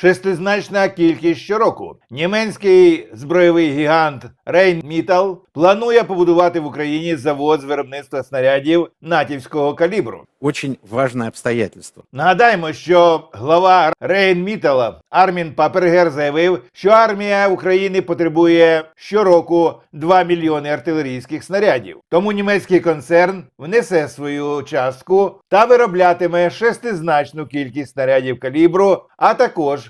шестизначна кількість щороку. Німецький збройовий гігант Rheinmetall планує побудувати в Україні завод з виробництва снарядів натівського калібру. Очень важное обстоятельство. Нагадаємо, що глава Рейнмітала Армін Папергер заявив, що армія України потребує щороку 2 мільйони артилерійських снарядів. Тому німецький концерн внесе свою частку та вироблятиме шестизначну кількість снарядів калібру, а також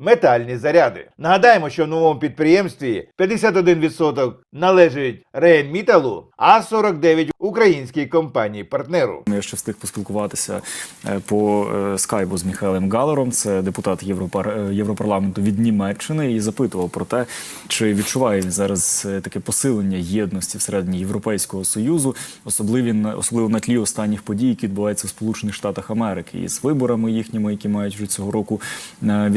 метальні заряди. Нагадаємо, що в новому підприємстві 51% належить Рейнміталу, а 49% українській компанії партнеру. Я ще встиг поспілкуватися е, по е, скайпу з Міхайлем Галером, це депутат Європар... е, Європарламенту від Німеччини, і запитував про те, чи відчуває він зараз таке посилення єдності всередині Європейського союзу, особливо особливо на тлі останніх подій, які відбуваються в Сполучених Штатах Америки, і з виборами їхніми, які мають вже цього року е,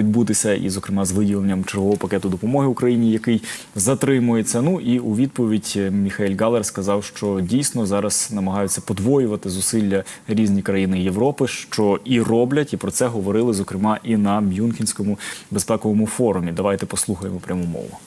і зокрема з виділенням чергового пакету допомоги Україні, який затримується. Ну і у відповідь е, Міхаель Галер сказав, що дійсно зараз намагаються подвоювати зусилля різні країни Європи, що і роблять, і про це говорили зокрема і на Мюнхенському безпековому форумі. Давайте послухаємо пряму мову.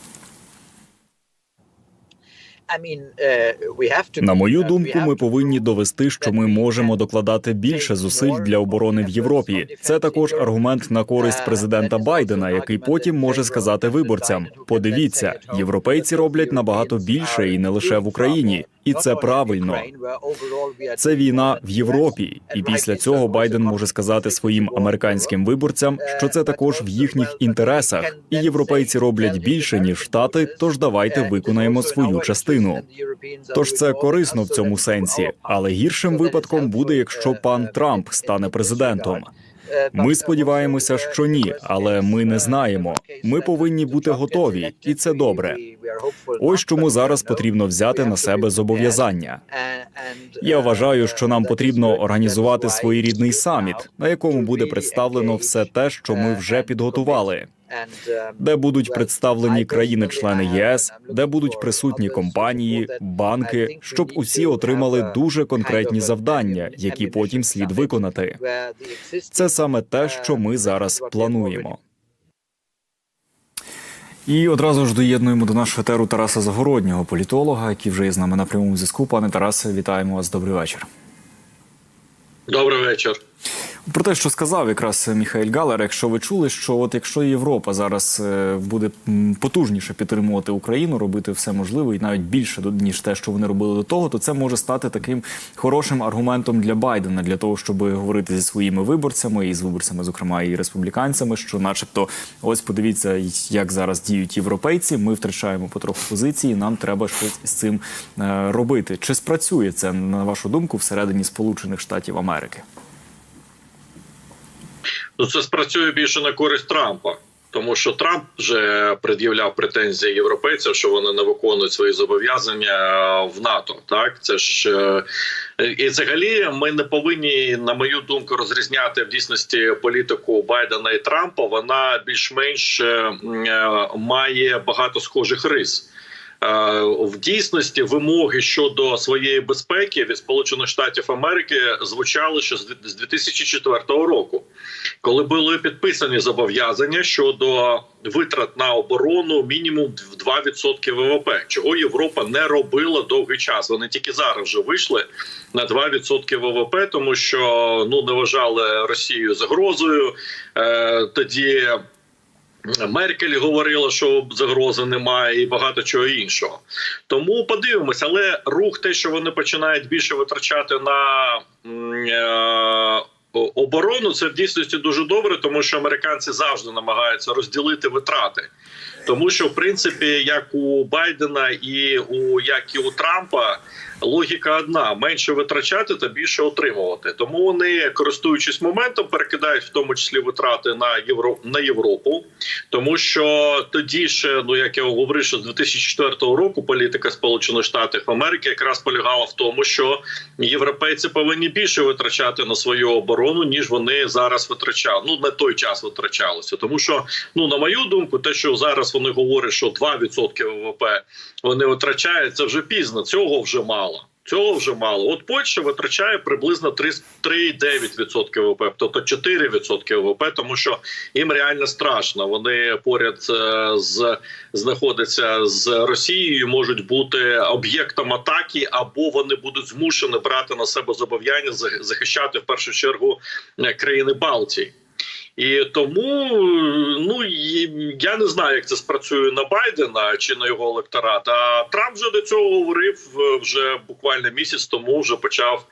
На мою думку, ми повинні довести, що ми можемо докладати більше зусиль для оборони в Європі. Це також аргумент на користь президента Байдена, який потім може сказати виборцям: подивіться, європейці роблять набагато більше і не лише в Україні, і це правильно. Це війна в Європі, і після цього Байден може сказати своїм американським виборцям, що це також в їхніх інтересах, і європейці роблять більше ніж штати. Тож давайте виконаємо свою частину. Тож це корисно в цьому сенсі, але гіршим випадком буде, якщо пан Трамп стане президентом. Ми сподіваємося, що ні, але ми не знаємо. Ми повинні бути готові, і це добре. Ось чому зараз потрібно взяти на себе зобов'язання. Я вважаю, що нам потрібно організувати своєрідний саміт, на якому буде представлено все те, що ми вже підготували. Де будуть представлені країни-члени ЄС, де будуть присутні компанії, банки, щоб усі отримали дуже конкретні завдання, які потім слід виконати. Це саме те, що ми зараз плануємо. І одразу ж доєднуємо до нашого етеру Тараса Загороднього, політолога, який вже є з нами на прямому зв'язку. Пане Тарасе, вітаємо вас. Добрий вечір. Добрий вечір. Про те, що сказав якраз Міхаель Галер, якщо ви чули, що от якщо Європа зараз е, буде потужніше підтримувати Україну, робити все можливе і навіть більше ніж те, що вони робили до того, то це може стати таким хорошим аргументом для Байдена для того, щоб говорити зі своїми виборцями і з виборцями, зокрема і республіканцями, що, начебто, ось подивіться, як зараз діють європейці. Ми втрачаємо потроху позиції. Нам треба щось з цим е, робити. Чи спрацює це на вашу думку всередині Сполучених Штатів Америки? Ну це спрацює більше на користь Трампа, тому що Трамп вже пред'являв претензії європейцям, що вони не виконують свої зобов'язання в НАТО. Так це ж е, і взагалі ми не повинні, на мою думку, розрізняти в дійсності політику Байдена і Трампа. Вона більш-менш е, е, має багато схожих рис. Е, В дійсності вимоги щодо своєї безпеки від Сполучених Штатів Америки звучали ще з дві- з 2004 року, коли були підписані зобов'язання щодо витрат на оборону мінімум в 2% ВВП, чого Європа не робила довгий час. Вони тільки зараз вже вийшли на 2% ВВП, тому що ну не вважали Росію загрозою. Е, Тоді Меркель говорила, що загрози немає, і багато чого іншого. Тому подивимося, але рух, те, що вони починають більше витрачати на е, оборону, це в дійсності дуже добре, тому що американці завжди намагаються розділити витрати. Тому що, в принципі, як у Байдена і у як і у Трампа, логіка одна: менше витрачати та більше отримувати. Тому вони, користуючись моментом, перекидають в тому числі витрати на Євро на Європу, тому що тоді ще, ну як я говорив, що з 2004 року політика Сполучених Штатів Америки якраз полягала в тому, що європейці повинні більше витрачати на свою оборону, ніж вони зараз витрачали. Ну на той час витрачалося, тому що ну на мою думку, те, що зараз вони говорять, що 2% ВВП вони витрачають, це вже пізно. Цього вже мало. Цього вже мало. От Польща витрачає приблизно 3 3,9% ВВП, тобто 4% ВВП, тому що їм реально страшно. Вони поряд е, з знаходяться з Росією, можуть бути об'єктом атаки, або вони будуть змушені брати на себе зобов'язання зах- захищати в першу чергу е, країни Балтії. І тому ну я не знаю, як це спрацює на Байдена чи на його електорат. А Трамп вже до цього говорив е, вже буквально місяць тому. Вже почав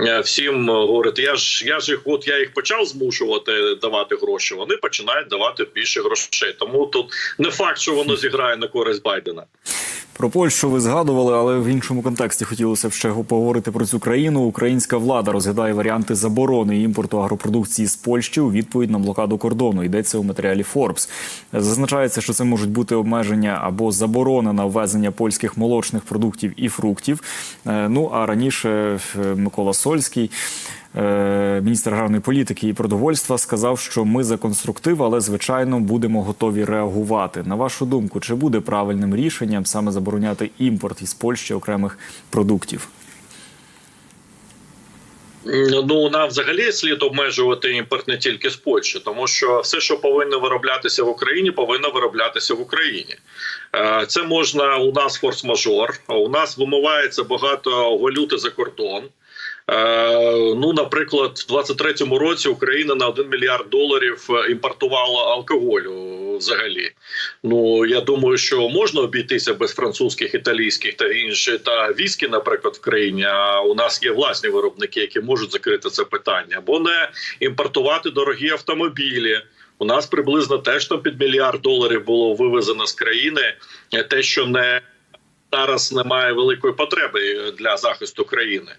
е, всім говорити. Я ж я ж їх, от я їх почав змушувати давати гроші. Вони починають давати більше грошей. Тому тут не факт, що воно зіграє на користь Байдена. Про Польщу ви згадували, але в іншому контексті хотілося б ще поговорити про цю країну. Українська влада розглядає варіанти заборони імпорту агропродукції з Польщі у відповідь на блокаду кордону. Йдеться у матеріалі Forbes. Зазначається, що це можуть бути обмеження або заборона на ввезення польських молочних продуктів і фруктів. Е, Ну а раніше е, Микола Сольський. Е, Міністр аграрної політики і продовольства сказав, що ми за конструктив, але звичайно будемо готові реагувати. На вашу думку, чи буде правильним рішенням саме забороняти імпорт із Польщі окремих продуктів? Ну нам взагалі слід обмежувати імпорт не тільки з Польщі, тому що все, що повинно вироблятися в Україні, повинно вироблятися в Україні. Е, Це можна у нас форс-мажор. У нас вимивається багато валюти за кордон. Е, Ну, наприклад, в 23-му році Україна на 1 мільярд доларів е, імпортувала алкоголю. Взагалі, ну я думаю, що можна обійтися без французьких, італійських та інших та віскі, наприклад, в країні. А у нас є власні виробники, які можуть закрити це питання, або не імпортувати дорогі автомобілі. У нас приблизно теж там під мільярд доларів було вивезено з країни, е, те, що не зараз немає великої потреби для захисту країни,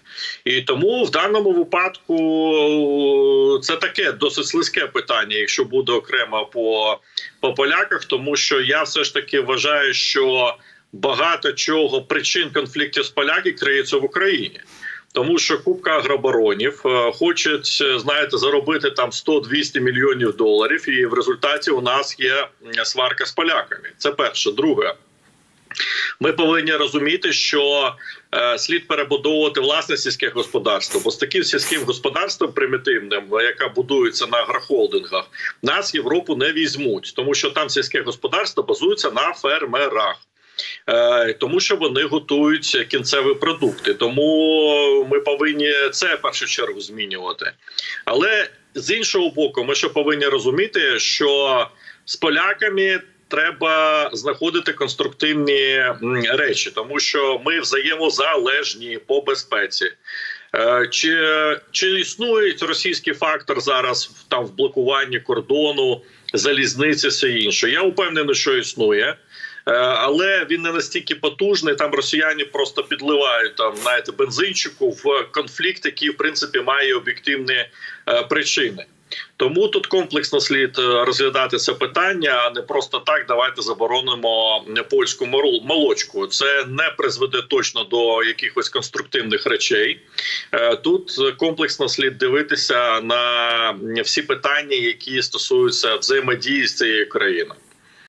і тому в даному випадку це таке досить слизьке питання, якщо буде окремо по, по поляках, тому що я все ж таки вважаю, що багато чого причин конфліктів з поляками криється в Україні. Тому що купка агробаронів е, хочуть, е, знаєте, заробити там 100-200 мільйонів доларів, і в результаті у нас є сварка з поляками. Це перше. Друге, ми повинні розуміти, що е, слід перебудовувати власне сільське господарство, бо з таким сільським господарством примітивним, е, яке будується на агрохолдингах, нас Європу не візьмуть, тому що там сільське господарство базується на фермерах. Е, Тому що вони готують кінцеві продукти, тому ми повинні це в першу чергу змінювати. Але з іншого боку, ми ще повинні розуміти, що з поляками треба знаходити конструктивні речі, тому що ми взаємозалежні по безпеці. Е, Чи, чи існує російський фактор зараз там в блокуванні кордону, залізниці, все інше? Я впевнений, що існує. Е, Але він не настільки потужний. Там росіяни просто підливають там знаєте, бензинчику в конфлікт, який в принципі має об'єктивні е, причини. Тому тут комплексно слід е, розглядати це питання, а не просто так. Давайте заборонимо польську молочку. Це не призведе точно до якихось конструктивних речей. Е, Тут комплексно слід дивитися на всі питання, які стосуються взаємодії з цією країною.